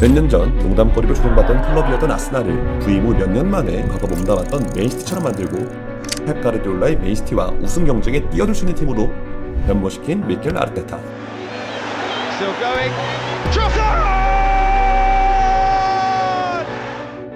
몇 년 전 농담거리로 조롱받던 클럽이었던 아스날을 부임 후 몇 년 만에 과거 몸담았던 맨시티처럼 만들고 펩 가르디올라의 맨시티와 우승 경쟁에 뛰어들 수 있는 팀으로 변모시킨 미켈 아르테타.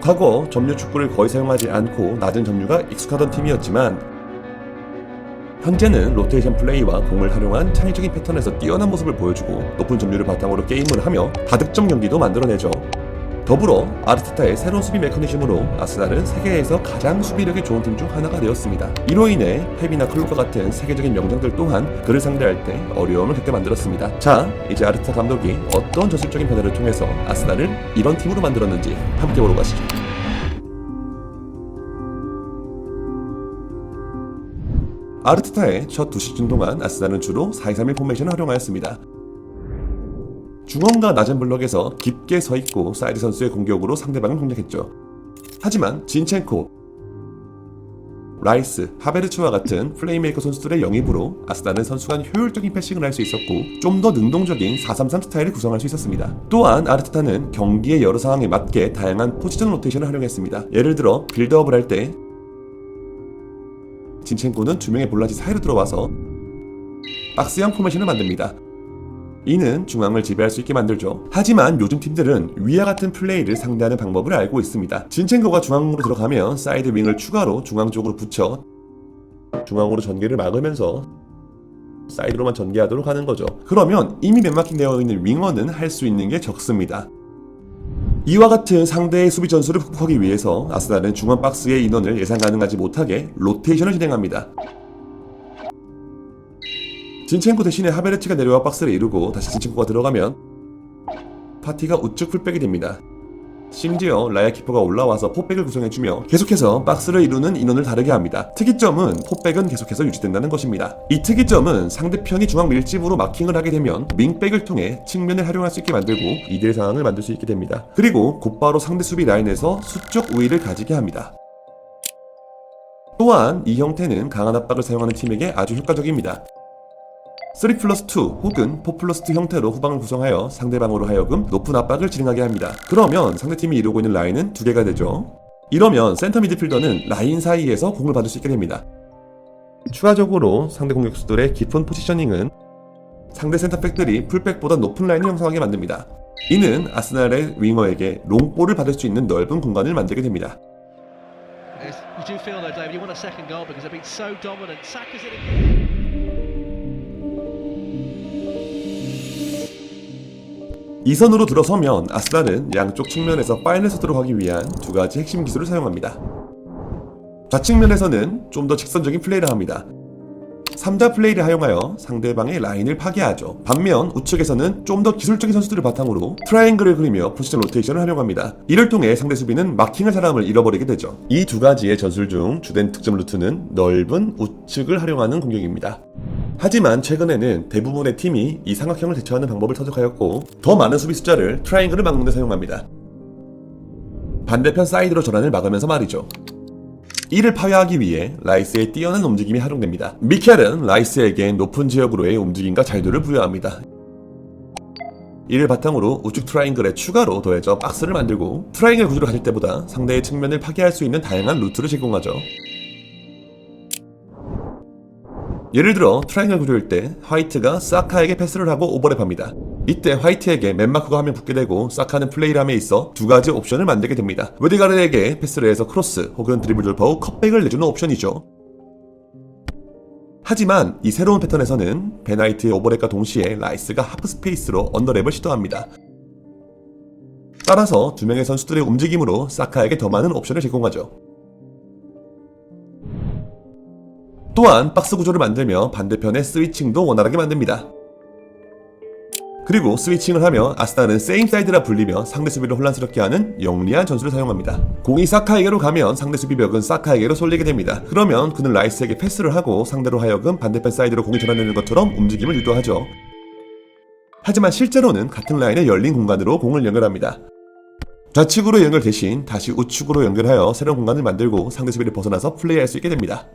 과거 점유 축구를 거의 사용하지 않고 낮은 점유가 익숙하던 팀이었지만 현재는 로테이션 플레이와 공을 활용한 창의적인 패턴에서 뛰어난 모습을 보여주고 높은 점유를 바탕으로 게임을 하며 다득점 경기도 만들어내죠. 더불어 아르테타의 새로운 수비 메커니즘으로 아스날은 세계에서 가장 수비력이 좋은 팀 중 하나가 되었습니다. 이로 인해 펩이나 클롭과 같은 세계적인 명장들 또한 그를 상대할 때 어려움을 겪게 만들었습니다. 자, 이제 아르테타 감독이 어떤 전술적인 변화를 통해서 아스날을 이런 팀으로 만들었는지 함께 보러 가시죠. 아르테타의 첫 두 시즌 동안 아스날은 주로 4-2-3-1 포메이션을 활용하였습니다. 중원과 낮은 블럭에서 깊게 서 있고 사이드 선수의 공격으로 상대방을 공략했죠. 하지만 진첸코, 라이스, 하베르츠와 같은 플레이메이커 선수들의 영입으로 아스날은 선수간 효율적인 패싱을 할 수 있었고 좀 더 능동적인 4-3-3 스타일을 구성할 수 있었습니다. 또한 아르테타는 경기의 여러 상황에 맞게 다양한 포지션 로테이션을 활용했습니다. 예를 들어 빌드업을 할때 진첸코는 두 명의 볼라지 사이로 들어와서 박스형 포메이션을 만듭니다. 이는 중앙을 지배할 수 있게 만들죠. 하지만 요즘 팀들은 위와 같은 플레이를 상대하는 방법을 알고 있습니다. 진첸코가 중앙으로 들어가면 사이드 윙을 추가로 중앙 쪽으로 붙여 중앙으로 전개를 막으면서 사이드로만 전개하도록 하는 거죠. 그러면 이미 맨마킹 되어 있는 윙어는 할 수 있는 게 적습니다. 이와 같은 상대의 수비 전술을 극복하기 위해서 아스날은 중앙 박스의 인원을 예상 가능하지 못하게 로테이션을 진행합니다. 진첸코 대신에 하베르츠가 내려와 박스를 이루고 다시 진첸코가 들어가면 파티가 우측 풀백이 됩니다. 심지어 라야 키퍼가 올라와서 포백을 구성해주며 계속해서 박스를 이루는 인원을 다르게 합니다. 특이점은 포백은 계속해서 유지된다는 것입니다. 이 특이점은 상대편이 중앙 밀집으로 마킹을 하게 되면 윙백을 통해 측면을 활용할 수 있게 만들고 2대1 상황을 만들 수 있게 됩니다. 그리고 곧바로 상대 수비 라인에서 수적 우위를 가지게 합니다. 또한 이 형태는 강한 압박을 사용하는 팀에게 아주 효과적입니다. 3 플러스 2 혹은 4 플러스 2 형태로 후방을 구성하여 상대방으로 하여금 높은 압박을 진행하게 합니다. 그러면 상대팀이 이루고 있는 라인은 두 개가 되죠. 이러면 센터 미드필더는 라인 사이에서 공을 받을 수 있게 됩니다. 추가적으로 상대 공격수들의 깊은 포지셔닝은 상대 센터백들이 풀백보다 높은 라인을 형성하게 만듭니다. 이는 아스날의 윙어에게 롱볼을 받을 수 있는 넓은 공간을 만들게 됩니다. 네. 이 선으로 들어서면 아스날은 양쪽 측면에서 파인을 서도록하기 위한 두 가지 핵심 기술을 사용합니다. 좌측면에서는 좀 더 직선적인 플레이를 합니다. 3자 플레이를 하용하여 상대방의 라인을 파괴하죠. 반면 우측에서는 좀 더 기술적인 선수들을 바탕으로 트라이앵글을 그리며 포지션 로테이션을 활용합니다. 이를 통해 상대 수비는 마킹할 사람을 잃어버리게 되죠. 이 두 가지의 전술 중 주된 특점 루트는 넓은 우측을 활용하는 공격입니다. 하지만 최근에는 대부분의 팀이 이 삼각형을 대처하는 방법을 터득하였고 더 많은 수비 숫자를 트라이앵글을 막는 데 사용합니다. 반대편 사이드로 전환을 막으면서 말이죠. 이를 파괴하기 위해 라이스의 뛰어난 움직임이 활용됩니다. 미켈은 라이스에게 높은 지역으로의 움직임과 자유도를 부여합니다. 이를 바탕으로 우측 트라이앵글에 추가로 더해져 박스를 만들고 트라이앵글 구조를 가질 때보다 상대의 측면을 파괴할 수 있는 다양한 루트를 제공하죠. 예를 들어 트라이앵글 구조일 때 화이트가 사카에게 패스를 하고 오버랩합니다. 이때 화이트에게 맨마크가 한명 붙게 되고 사카는 플레이를 함에 있어 두 가지 옵션을 만들게 됩니다. 웨디가르에게 패스를 해서 크로스 혹은 드리블 돌파 후 컵백을 내주는 옵션이죠. 하지만 이 새로운 패턴에서는 베나이트의 오버랩과 동시에 라이스가 하프 스페이스로 언더랩을 시도합니다. 따라서 두 명의 선수들의 움직임으로 사카에게 더 많은 옵션을 제공하죠. 또한 박스 구조를 만들며 반대편의 스위칭도 원활하게 만듭니다. 그리고 스위칭을 하며 아스날은 세임 사이드라 불리며 상대 수비를 혼란스럽게 하는 영리한 전술을 사용합니다. 공이 사카에게로 가면 상대 수비벽은 사카에게로 쏠리게 됩니다. 그러면 그는 라이스에게 패스를 하고 상대로 하여금 반대편 사이드로 공이 전환되는 것처럼 움직임을 유도하죠. 하지만 실제로는 같은 라인의 열린 공간으로 공을 연결합니다. 좌측으로 연결 대신 다시 우측으로 연결하여 새로운 공간을 만들고 상대 수비를 벗어나서 플레이할 수 있게 됩니다.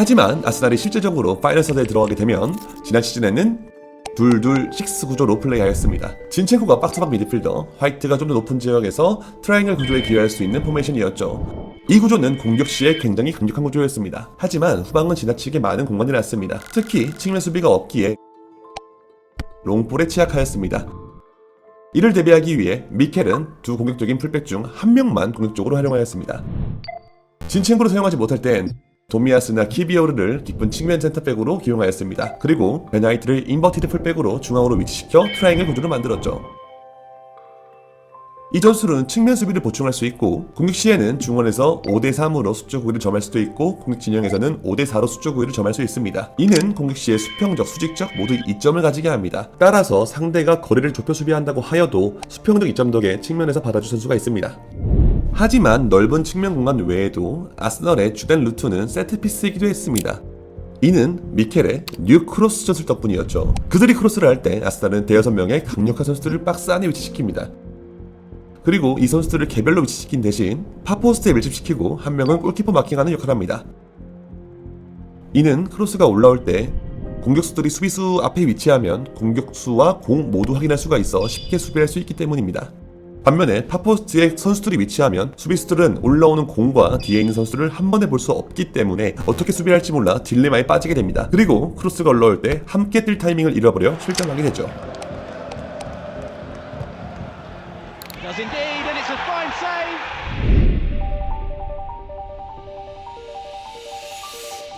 하지만 아스날이 실제적으로 파이널 서드에 들어가게 되면 지난 시즌에는 둘둘 식스 구조로 플레이하였습니다. 진첸코가 박스박 미드필더, 화이트가 좀 더 높은 지역에서 트라이앵글 구조에 기여할 수 있는 포메이션이었죠. 이 구조는 공격 시에 굉장히 강력한 구조였습니다. 하지만 후방은 지나치게 많은 공간을 놨습니다. 특히 측면 수비가 없기에 롱볼에 취약하였습니다. 이를 대비하기 위해 미켈은 두 공격적인 풀백 중 한 명만 공격적으로 활용하였습니다. 진친구로 사용하지 못할 땐 도미아스나 키비오르를 깊은 측면 센터백으로 기용하였습니다. 그리고 베나이트를 인버티드 풀백으로 중앙으로 위치시켜 트라이앵글 구조를 만들었죠. 이 전술은 측면 수비를 보충할 수 있고 공격 시에는 중원에서 5대3으로 수적 우위를 점할 수도 있고 공격 진영에서는 5대4로 수적 우위를 점할 수 있습니다. 이는 공격 시에 수평적, 수직적 모두 이점을 가지게 합니다. 따라서 상대가 거리를 좁혀 수비한다고 하여도 수평적 이점 덕에 측면에서 받아줄 선수가 있습니다. 하지만 넓은 측면 공간 외에도 아스널의 주된 루트는 세트피스이기도 했습니다. 이는 미켈의 뉴 크로스 전술 덕분이었죠. 그들이 크로스를 할 때 아스날은 대여섯 명의 강력한 선수들을 박스 안에 위치시킵니다. 그리고 이 선수들을 개별로 위치시킨 대신 파포스트에 밀집시키고 한 명은 골키퍼 마킹하는 역할을 합니다. 이는 크로스가 올라올 때 공격수들이 수비수 앞에 위치하면 공격수와 공 모두 확인할 수가 있어 쉽게 수비할 수 있기 때문입니다. 반면에 파포스트에 선수들이 위치하면 수비수들은 올라오는 공과 뒤에 있는 선수를 한 번에 볼 수 없기 때문에 어떻게 수비할지 몰라 딜레마에 빠지게 됩니다. 그리고 크로스가 올라올 때 함께 뛸 타이밍을 잃어버려 실점하게 되죠.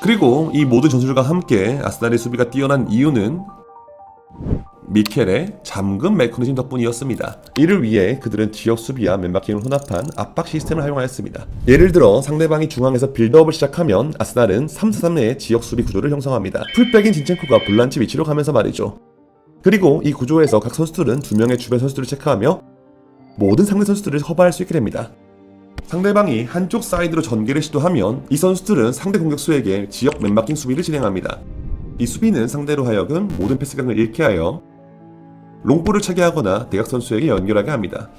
그리고 이 모든 전술과 함께 아스날의 수비가 뛰어난 이유는 미켈의 잠금 메커니즘 덕분이었습니다. 이를 위해 그들은 지역 수비와 맨마킹을 혼합한 압박 시스템을 활용하였습니다. 예를 들어 상대방이 중앙에서 빌드업을 시작하면 아스날은 3-4-3의 지역 수비 구조를 형성합니다. 풀백인 진첸코가 볼란치 위치로 가면서 말이죠. 그리고 이 구조에서 각 선수들은 두 명의 주변 선수들을 체크하며 모든 상대 선수들을 커버할 수 있게 됩니다. 상대방이 한쪽 사이드로 전개를 시도하면 이 선수들은 상대 공격수에게 지역 맨마킹 수비를 진행합니다. 이 수비는 상대로 하여금 모든 패스각을 잃게 하여 롱볼을 차게 하거나 대각 선수에게 연결하게 합니다.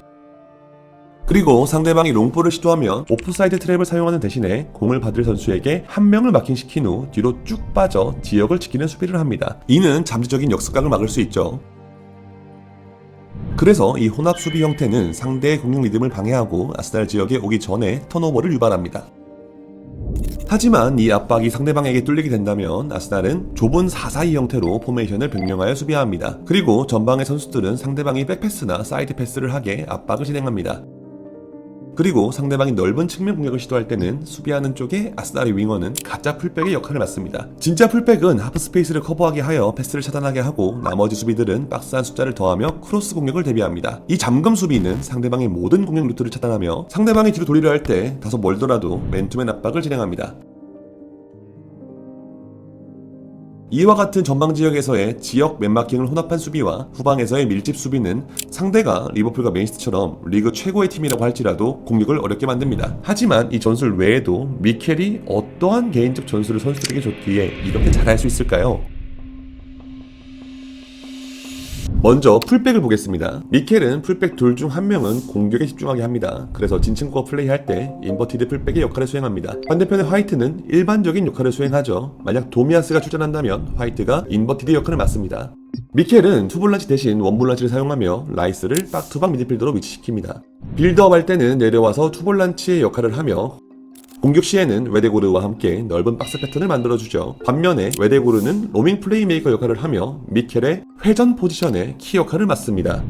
그리고 상대방이 롱볼을 시도하면 오프사이드 트랩을 사용하는 대신에 공을 받을 선수에게 한 명을 마킹시킨 후 뒤로 쭉 빠져 지역을 지키는 수비를 합니다. 이는 잠재적인 역습각을 막을 수 있죠. 그래서 이 혼합 수비 형태는 상대의 공격 리듬을 방해하고 아스날 지역에 오기 전에 턴오버를 유발합니다. 하지만 이 압박이 상대방에게 뚫리게 된다면 아스날은 좁은 4-4-2 형태로 포메이션을 변경하여 수비해야 합니다. 그리고 전방의 선수들은 상대방이 백패스나 사이드 패스를 하게 압박을 진행합니다. 그리고 상대방이 넓은 측면 공격을 시도할 때는 수비하는 쪽에 아스날의 윙어는 가짜 풀백의 역할을 맡습니다. 진짜 풀백은 하프 스페이스를 커버하게 하여 패스를 차단하게 하고 나머지 수비들은 박스 한 숫자를 더하며 크로스 공격을 대비합니다. 이 잠금 수비는 상대방의 모든 공격 루트를 차단하며 상대방이 뒤로 돌리려 할 때 다소 멀더라도 맨투맨 압박을 진행합니다. 이와 같은 전방 지역에서의 지역 맨마킹을 혼합한 수비와 후방에서의 밀집 수비는 상대가 리버풀과 맨시티처럼 리그 최고의 팀이라고 할지라도 공격을 어렵게 만듭니다. 하지만 이 전술 외에도 미켈이 어떠한 개인적 전술을 선수들에게 줬기에 이렇게 잘할 수 있을까요? 먼저 풀백을 보겠습니다. 미켈은 풀백 둘 중 한 명은 공격에 집중하게 합니다. 그래서 진층구가 플레이할 때 인버티드 풀백의 역할을 수행합니다. 반대편에 화이트는 일반적인 역할을 수행하죠. 만약 도미아스가 출전한다면 화이트가 인버티드 역할을 맡습니다. 미켈은 투볼란치 대신 원볼란치를 사용하며 라이스를 박투박 미드필더로 위치시킵니다. 빌드업 할 때는 내려와서 투볼란치의 역할을 하며 공격 시에는 웨데고르와 함께 넓은 박스 패턴을 만들어주죠. 반면에 웨데고르는 로밍 플레이메이커 역할을 하며 미켈의 회전 포지션의 키 역할을 맡습니다.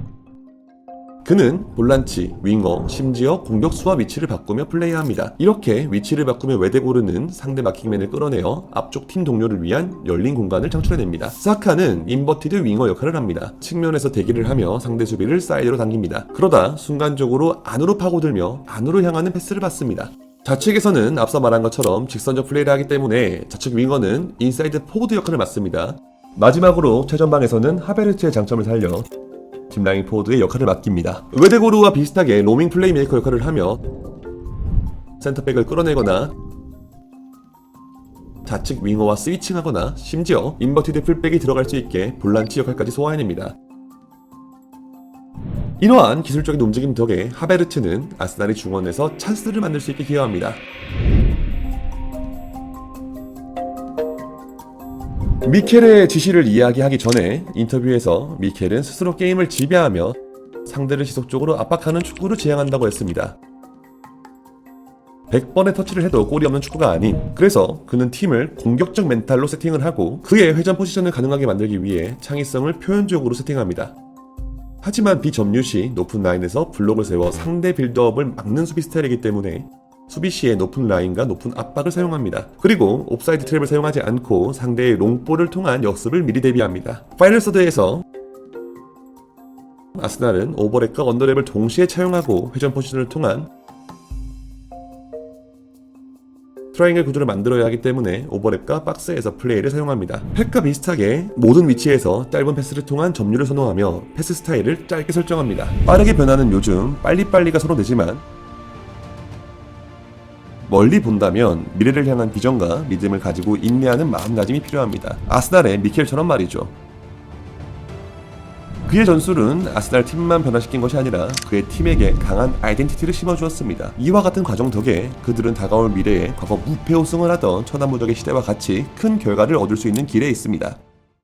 그는 볼란치, 윙어, 심지어 공격수와 위치를 바꾸며 플레이합니다. 이렇게 위치를 바꾸며 웨데고르는 상대 마킹맨을 끌어내어 앞쪽 팀 동료를 위한 열린 공간을 창출해냅니다. 사카는 인버티드 윙어 역할을 합니다. 측면에서 대기를 하며 상대 수비를 사이드로 당깁니다. 그러다 순간적으로 안으로 파고들며 안으로 향하는 패스를 받습니다. 좌측에서는 앞서 말한 것처럼 직선적 플레이를 하기 때문에 좌측 윙어는 인사이드 포워드 역할을 맡습니다. 마지막으로 최전방에서는 하베르트의 장점을 살려 딥라인 포워드의 역할을 맡깁니다. 웨데고르와 비슷하게 로밍 플레이메이커 역할을 하며 센터백을 끌어내거나 좌측 윙어와 스위칭하거나 심지어 인버티드 풀백이 들어갈 수 있게 볼란치 역할까지 소화해냅니다. 이러한 기술적인 움직임 덕에 하베르트는 아스날이 중원에서 찬스를 만들 수 있게 기여합니다. 미켈의 지시를 이야기하기 전에 인터뷰에서 미켈은 스스로 게임을 지배하며 상대를 지속적으로 압박하는 축구를 지향한다고 했습니다. 100번의 터치를 해도 골이 없는 축구가 아닌 그래서 그는 팀을 공격적 멘탈로 세팅을 하고 그의 회전 포지션을 가능하게 만들기 위해 창의성을 표현적으로 세팅합니다. 하지만 비점유 시 높은 라인에서 블록을 세워 상대 빌드업을 막는 수비 스타일이기 때문에 수비 시에 높은 라인과 높은 압박을 사용합니다. 그리고 옵사이드 트랩을 사용하지 않고 상대의 롱볼을 통한 역습을 미리 대비합니다. 파이널 서드에서 아스날은 오버랩과 언더랩을 동시에 차용하고 회전 포지션을 통한 트라이앵글 구조를 만들어야 하기 때문에 오버랩과 박스에서 플레이를 사용합니다. 팩과 비슷하게 모든 위치에서 짧은 패스를 통한 점유를 선호하며 패스 스타일을 짧게 설정합니다. 빠르게 변하는 요즘 빨리빨리가 선호되지만 멀리 본다면 미래를 향한 비전과 믿음을 가지고 인내하는 마음가짐이 필요합니다. 아스날의 미켈처럼 말이죠. 그의 전술은 아스날 팀만 변화시킨 것이 아니라 그의 팀에게 강한 아이덴티티를 심어주었습니다. 이와 같은 과정 덕에 그들은 다가올 미래에 과거 무패 우승을 하던 천하무적의 시대와 같이 큰 결과를 얻을 수 있는 길에 있습니다.